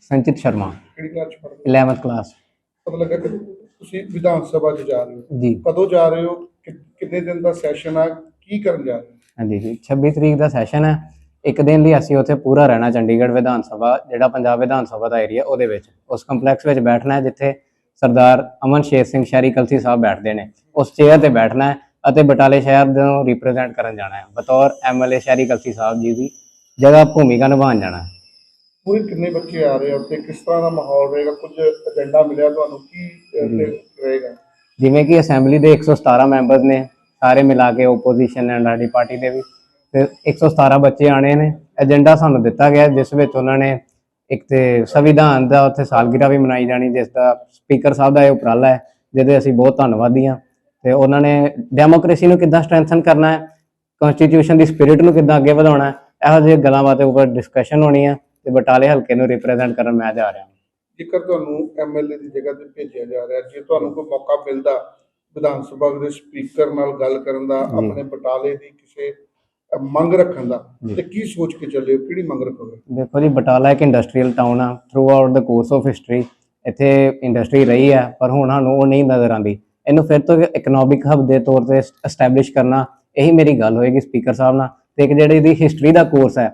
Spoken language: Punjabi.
ਸੰਚਿਤ ਸ਼ਰਮਾ। ਕਿਹੜੀ ਕਲਾਸ ਚ ਪੜ੍ਹਦੇ 11th ਕਲਾਸ ਪਤਾ ਲੱਗਾ ਕਿ ਤੁਸੀਂ ਵਿਧਾਨ ਸਭਾ ਚ ਜਾ ਰਹੇ ਹੋ। ਜੀ। ਕਦੋਂ ਜਾ ਰਹੇ ਹੋ? ਕਿ- ਕਿੰਨੇ ਦਿਨ ਦਾ ਸੈਸ਼ਨ ਆ? ਕੀ ਕਰਨ ਜਾ ਰਹੇ ਹੋ? ਹਾਂਜੀ ਜੀ 26 ਤਰੀਕ ਦਾ ਸੈਸ਼ਨ ਹੈ। ਇੱਕ ਦਿਨ ਲਈ ਅਸੀਂ ਉੱਥੇ ਪੂਰਾ ਰਹਿਣਾ ਚੰਡੀਗੜ੍ਹ ਵਿਧਾਨ ਸਭਾ ਜਿਹੜਾ ਪੰਜਾਬ ਵਿਧਾਨ ਸਭਾ ਦਾ ਏਰੀਆ ਉਹਦੇ ਵਿੱਚ। ਉਸ ਕੰਪਲੈਕਸ ਵਿੱਚ ਬੈਠਣਾ ਹੈ ਜਿੱਥੇ ਸਰਦਾਰ ਅਮਨ ਸ਼ੇਰ ਸਿੰਘ ਸ਼ਹਿਰੀ ਕਲਸੀ ਸਾਹਿਬ ਬੈਠਦੇ ਨੇ। ਉਸ ਚੇਅਰ ਤੇ ਬੈਠਣਾ ਹੈ ਅਤੇ ਬਟਾਲੇ ਸ਼ਹਿਰ ਨੂੰ ਰਿਪਰੈਜ਼ੈਂਟ ਕਰਨ ਜਾਣਾ ਹੈ। ਬਤੌਰ ਐਮਐਲਏ ਸ਼ਹਿਰੀ ਕਲਸੀ ਸਾਹਿਬ ਜੀ ਦੀ ਜਗ੍ਹਾ ਭੂਮਿਕਾ ਨਿਭਾਉਣ ਜਾਣਾ ਹੈ। ਪੂਰੇ ਕਿੰਨੇ ਬੱਚੇ ਆ ਰਹੇ ਆ ਤੇ ਕਿਸ ਤਰ੍ਹਾਂ ਦਾ ਮਾਹੌਲ ਰਹੇਗਾ? ਕੁਝ ਏਜੰਡਾ ਮਿਲਿਆ ਤੁਹਾਨੂੰ? ਕੀ ਰਹੇਗਾ? ਜਿਵੇਂ ਕਿ ਅਸੈਂਬਲੀ ਦੇ 117 ਮੈਂਬਰਸ ਨੇ ਸਾਰੇ ਮਿਲਾ ਕੇ ਓਪੋਜੀਸ਼ਨ ਐਂਡ ਸਾਡੀ ਪਾਰਟੀ ਦੇ ਵੀ। ਤੇ 117 ਬੱਚੇ ਆਣੇ ਨੇ। ਏਜੰਡਾ ਸਾਨੂੰ ਦਿੱਤਾ ਗਿਆ ਜਿਸ ਵਿੱਚ ਉਹਨਾਂ ਨੇ ਇੱਕ ਤੇ ਸੰਵਿਧਾਨ ਦਾ ਉੱਥੇ ਸਾਲਗਿਰਾ ਵੀ ਮਨਾਈ ਜਾਣੀ ਜਿਸ ਦਾ ਸਪੀਕਰ ਸਾਹਿਬ ਦਾ ਇਹ ਉਪਰਾਲਾ ਹੈ ਜਿਹਦੇ ਅਸੀਂ ਬਹੁਤ ਧੰਨਵਾਦੀ ਹਾਂ। ਤੇ ਉਹਨਾਂ ਨੇ ਡੈਮੋਕ੍ਰੇਸੀ ਨੂੰ ਕਿੱਦਾਂ ਸਟਰੈਂਥਨ ਕਰਨਾ ਹੈ? ਕਨਸਟੀਟਿਊਸ਼ਨ ਦੀ ਸਪਿਰਿਟ ਨੂੰ ਕਿੱਦਾਂ ਅੱਗੇ ਵਧਾਉਣਾ ਹੈ? ਇਹੋ ਜਿਹੇ ਗੱਲਾਂ ਬਾਤਾਂ ਉੱਪਰ ਡਿਸਕਸ਼ਨ ਹੋਣੀ ਹੈ ਤੇ ਬਟਾਲੇ ਹਲਕੇ ਨੂੰ ਰਿਪਰੈਜ਼ੈਂਟ ਕਰਨ ਮੈਂ ਜਾ ਰਿਹਾ ਹਾਂ। ਜੇਕਰ ਤੁਹਾਨੂੰ ਐਮਐਲਏ ਦੀ ਜਗ੍ਹਾ ਤੇ ਭੇਜਿਆ ਜਾ ਰਿਹਾ ਜੇ ਤੁਹਾਨੂੰ ਕੋਈ ਮੌਕਾ ਮਿਲਦਾ ਵਿਧਾਨ ਸਭਾ ਦੇ ਸਪੀਕਰ ਨਾਲ ਗੱਲ ਕਰਨ ਦਾ ਆਪਣੇ ਬਟਾਲੇ ਦੀ ਕਿਸੇ ਮੰਗ ਰੱਖਣ ਦਾ ਤੇ ਕੀ ਸੋਚ ਕੇ ਚੱਲੇ ਹੋ? ਕਿਹੜੀ ਮੰਗ ਰੱਖੋਗੇ? ਦੇਖੋ ਜੀ ਬਟਾਲਾ ਇੱਕ ਇੰਡਸਟਰੀਅਲ ਟਾਊਨ ਆ। ਥਰੂ ਆਊਟ ਦਾ ਕੋਰਸ ਆਫ ਹਿਸਟਰੀ ਇੱਥੇ ਇੰਡਸਟਰੀ ਰਹੀ ਹੈ ਪਰ ਹੁਣ ਸਾਨੂੰ ਉਹ ਨਹੀਂ ਨਜ਼ਰ ਆਉਂਦੀ। ਇਹਨੂੰ ਫਿਰ ਤੋਂ ਇਕਨੋਮਿਕ ਹਬ ਦੇ ਤੌਰ ਤੇ ਐਸਟੈਬਲਿਸ਼ ਕਰਨਾ ਇਹੀ ਮੇਰੀ ਗੱਲ ਹੋਏਗੀ ਸਪੀਕਰ ਸਾਹਿਬ ਨਾਲ। ਤੇ ਇੱਕ ਜਿਹੜੀ ਇਹਦੀ ਹਿਸਟਰੀ ਦਾ ਕੋਰਸ ਹੈ